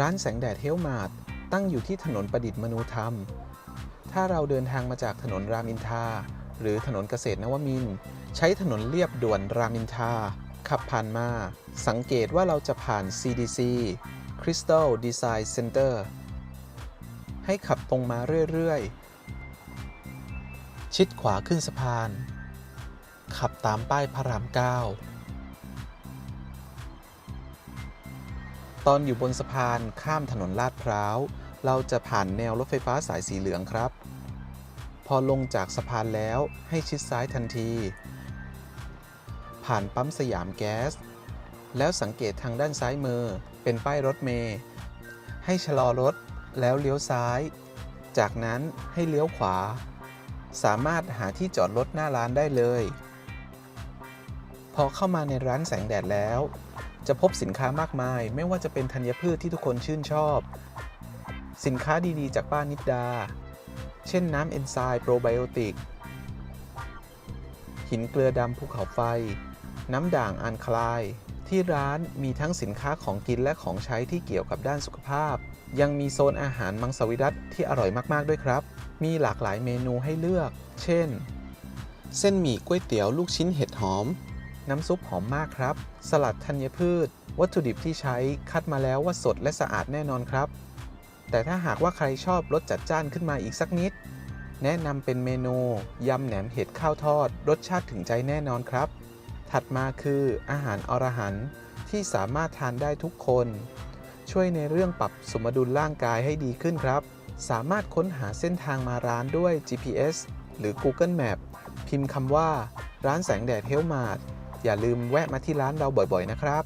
ร้านแสงแดดเฮลมาร์ตั้งอยู่ที่ถนนประดิษฐ์มนูธรรม ถ้าเราเดินทางมาจากถนนรามอินทาหรือถนนเกษตรนวมิน ใช้ถนนเลียบด่วนรามอินทาขับผ่านมา สังเกตว่าเราจะผ่าน CDC Crystal Design Center ให้ขับตรงมาเรื่อย ๆ ชิดขวาขึ้นสะพาน ขับตามป้ายพระราม 9 ตอนอยู่บนสะพานข้ามถนนลาดพร้าว เราจะผ่านแนวรถไฟฟ้าสายสีเหลืองครับ พอลงจากสะพานแล้วให้ชิดซ้ายทันที ผ่านปั๊มสยามแก๊ส แล้วสังเกตทางด้านซ้ายมือเป็นป้ายรถเมล์ให้ชะลอรถแล้วเลี้ยวซ้าย จากนั้นให้เลี้ยวขวา สามารถหาที่จอดรถหน้าร้านได้เลย พอเข้ามาในร้านแสงแดดแล้ว จะพบสินค้ามากมาย ไม่ว่าจะเป็นธัญพืชที่ทุกคนชื่นชอบ สินค้าดีๆ จากป้านิดดา เช่นน้ำเอนไซม์โปรไบโอติก หินเกลือดำภูเขาไฟ น้ำด่างอันคลาย ที่ร้านมีทั้งสินค้าของกินและของใช้ที่เกี่ยวกับด้านสุขภาพ ยังมีโซนอาหารมังสวิรัตที่อร่อยมากๆด้วยครับ มีหลากหลายเมนูให้เลือก เช่น เส้นหมี่ก๋วยเตี๋ยวลูกชิ้นเห็ดหอม น้ำซุปหอมมากครับ สลัดธัญพืช วัตถุดิบที่ใช้คัดมาแล้วว่าสดและสะอาดแน่นอนครับ แต่ถ้าหากว่าใครชอบรสจัดจ้านขึ้นมาอีกสักนิด แนะนำเป็นเมนูยำแหนมเห็ดข้าวทอด รสชาติถึงใจแน่นอนครับ ถัดมาคืออาหารอรหันต์ที่สามารถทานได้ทุกคน ช่วยในเรื่องปรับสมดุลร่างกายให้ดีขึ้นครับ สามารถค้นหาเส้นทางมาร้านด้วย GPS หรือ Google Map พิมพ์คำว่า ร้านแสงแดดเฮลมาร์ อย่าลืมแวะมาที่ร้านเราบ่อยๆนะครับ